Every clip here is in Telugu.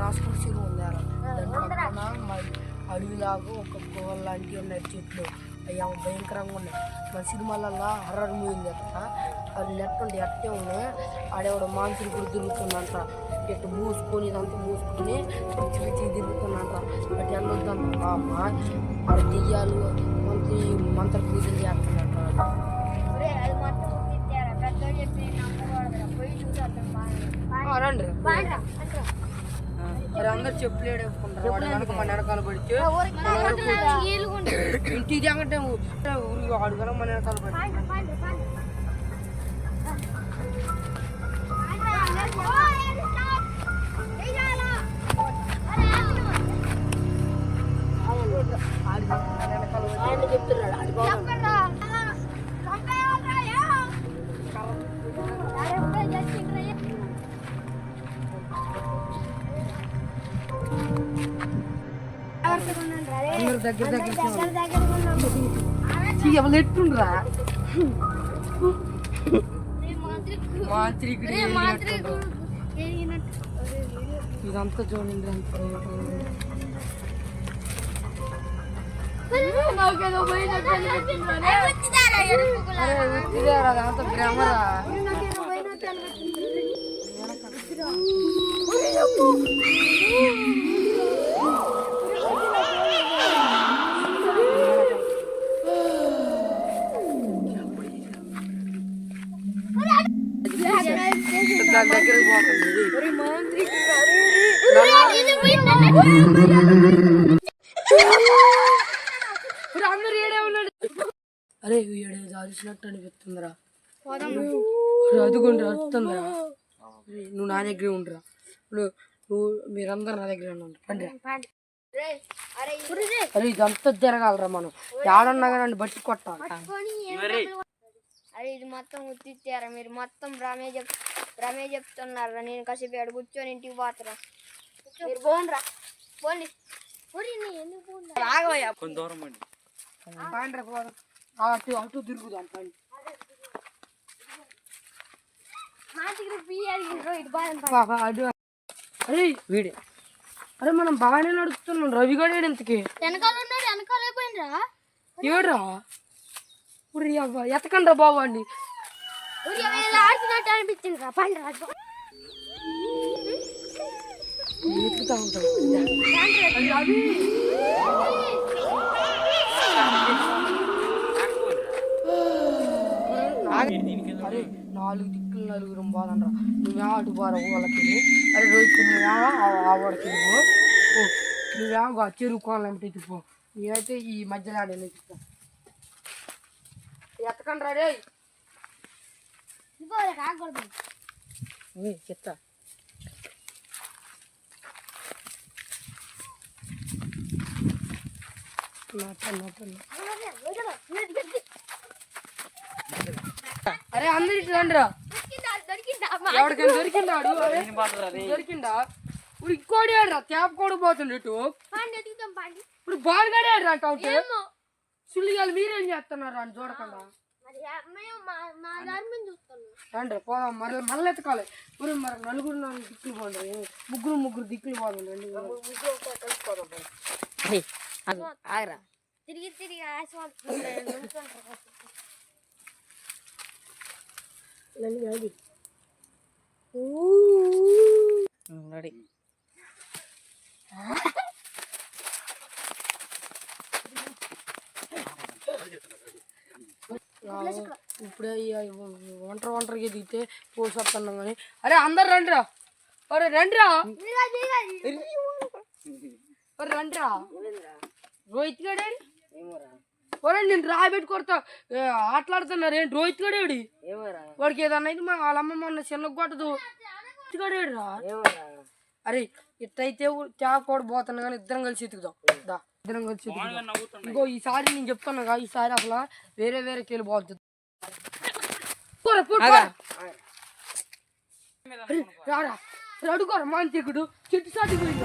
రాసుకొచ్చి ఉన్నారు అడవిలాగా ఒక గుహ లాంటివి ఉన్నాయి చెట్లు. అవి భయంకరంగా ఉన్నాయి. మన సినిమాలలో హర్రర్ మూవీ ఉంది అక్కడ అది నెట్టుంటే ఎట్టే ఉన్నాయి ఆడేవాడు మాన్సులు కూడా తిరుగుతుందంట ఇట్టు మూసుకొని ఇదంతా మూసుకొని చిరిచి తిరుగుతుందంట అటు వెళ్ళొద్దంట. అది దెయ్యాలు మంత్రి మంత్ర పూజలు చేస్తున్నట్టు రండి. అందరు చెప్పులు ఏడేసుకుంటారు వాడు వెనక మన వెనకాల పడితే. ఇంటికి ఊరికి కనుక మన వెనకాల పడి పాండ్రా. పాండ్రా, దగ్గర దగ్గర. ఎవరు ఎట్టుండ్రా రే, మాంత్రికుడు. మాంత్రికుడు రే, అరే ఏడే దాల్చినట్టు అనిపిస్తుందిరా. అరే, అరుతుందిరా నువ్వు నా దగ్గరే ఉండరా. నువ్వు నువ్వు మీరందరూ నా దగ్గర ఉండండి. అరే ఇదంతా జరగాలరా మనం. ఏడన్నా కానీ బట్టి కొట్టాలి. అరే ఇది మొత్తం ఉత్తిచ్చారా మీరు మొత్తం రమే చెప్ రమే చెప్తున్నారా నేను కాసేపు ఎడ కూర్చొని ఇంటికి పాత్ర? మీరు దూరం అండి అటు అటు తిరుగుదాం పండి అరే వీడే. అరే మనం బాగానే నడుస్తున్నాం రవి గడేడు ఇంతకి? వెనకాల ఉన్నాడు వెనకాల అయిపోయిండ్రా ఏడ్రా? ఉరి అవ్వ ఎతకండ్రా బాబు అండి అనిపించింది రా. పండి ఎత్తుతా ఉంటాం అరే నాలుగు దిక్కులు నలుగురు బాధనరా నువ్వే అటు బార వాళ్ళకి. అరే రోహిత్ నువ్వేమో ఆ వాడికి నువ్వు నువ్వేమో చెరువు కోళ్ళంటే తిప్పు నేనైతే ఈ మధ్యలో ఆడే తిప్పు ఎత్తకండ్రా రే చెప్తా. అరే అందరు ఇటు రండిరా. దొరికిందా ఎవరికైనా ఇప్పుడు ఇంకోటి ఆడరా తేప కూడా పోతుంది ఇటు. ఇప్పుడు బాలుగాడే ఆడరా అంటే అవుట్ ఏమో. సుల్లిగాలు మీరేం చేస్తున్నారు? అని చూడకుండా. రండి పోదాం. మరి మళ్ళీ ఎత్తకాలి ఇప్పుడు మరి నలుగురు నాలుగు దిక్కులు పోండి. ముగ్గురు ముగ్గురు దిక్కులు పోదాం రండి. ఆగరా. తిరిగి తిరిగి రెడీ. ఇప్పుడే ఒంటరి ఒంటరికి దిగితే పోసొస్తున్నాం కానీ. అరే అందరు రండిరా. అరే రండిరా. రండిరా. రోహిత్ గడే? ఒరే నేను రాబెట్టి కొడతా ఆటలాడుతున్నారు ఏంటి? రోహిత్ గడేడి వాడికి ఏదన్నా అయితే మా వాళ్ళ అమ్మ మొన్న చిన్న కొట్టదు. గడేడు రా అరే ఇట్టయితే కూడా పోతున్నా కానీ ఇద్దరం కలిసి ఎత్తుకుదాం దా ఇద్దరం కలిసి ఇంకో ఈసారి నేను చెప్తున్నా ఈసారి అసలు వేరే వేరే కేలు పోతుంది రారా. రడుగు రొమాంటికుడు చిట్టు సాటి వల్ల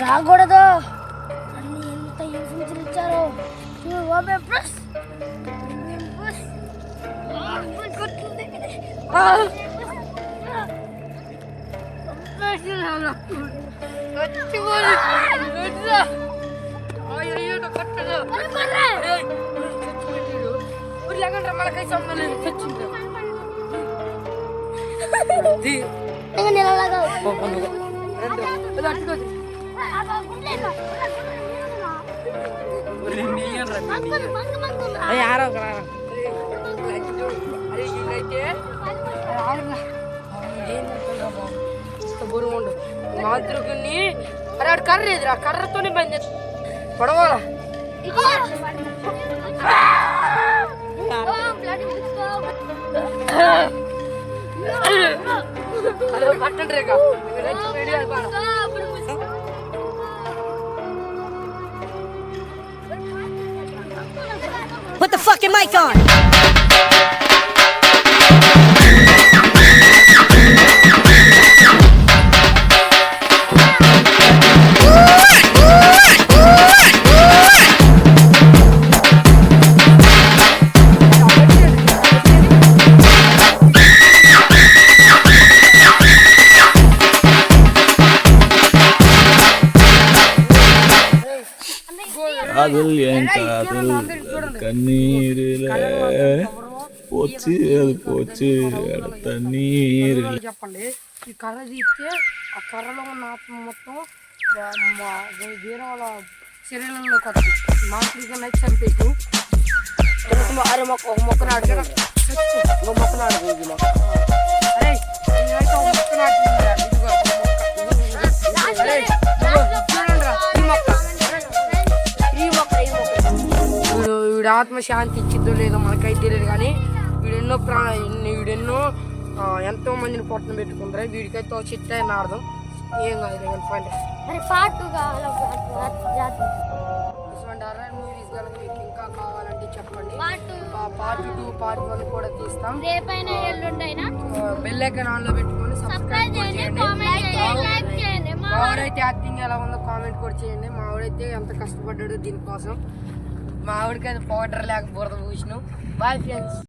రాకూడదు అన్ని ఎంత ఇన్ఫ్లుయెన్స్ ఇచ్చారో చూడు ఓపెన్ ప్రెస్ అయ్యి ఆరో ఒక మాంత్రికుని అరే ఆడు కర్ర ఎదురా కర్రతోనే బంద్ పడవాలా అరే పట్టండి Rekha video fucking mic on. அதில் என் కన్నీరులే పోచి అది పోచి తన్నీరు చెప్పండి. ఈ కర్ర తీస్తే ఆ కర్రలో ఉన్న ఆత్మ మొత్తం వేరే వాళ్ళ శరీరంలోకి వస్తుంది. మాంత్రిక నచ్చి చంపేసి అరే మొక్క ఒక మొక్క నాడు ఒక మొక్క నాడు. అరే నేనైతే ఒక మొక్క. చూడండి ఈ మొక్క. వీడు వీడు ఆత్మ శాంతి ఇచ్చిద్దో లేదో మనకైతే తెలియదు కానీ వీడు ఎన్నో ప్రా ఇన్ని- వీడు ఎన్నో ఆ, ఎంతో మందిని పొట్టన పెట్టుకుంటారు. వీడికైతే చిట్ట నాడదాం ఏం కాదు జాతి ఇటువంటి అర్రర్ మూవీస్ కనుక మీకు ఇంకా కావాలంటే చెప్పండి. పార్ట్ టూ పార్ట్ వన్ కూడా తీస్తాం. రేపైనా ఎల్లుండైనా? బెల్ ఐకాన్ ఆన్లో పెట్టుకొని సబ్స్క్రైబ్ చేయండి మా ఆవిడైతే యాక్టింగ్ ఎలా ఉందో కామెంట్ కూడా చేయండి. మా ఆవిడైతే ఎంత కష్టపడ్డాడు దీనికోసం. మామిడికాయ పౌడర్ లేక బురద పూసినాం బాయ్ ఫ్రెండ్స్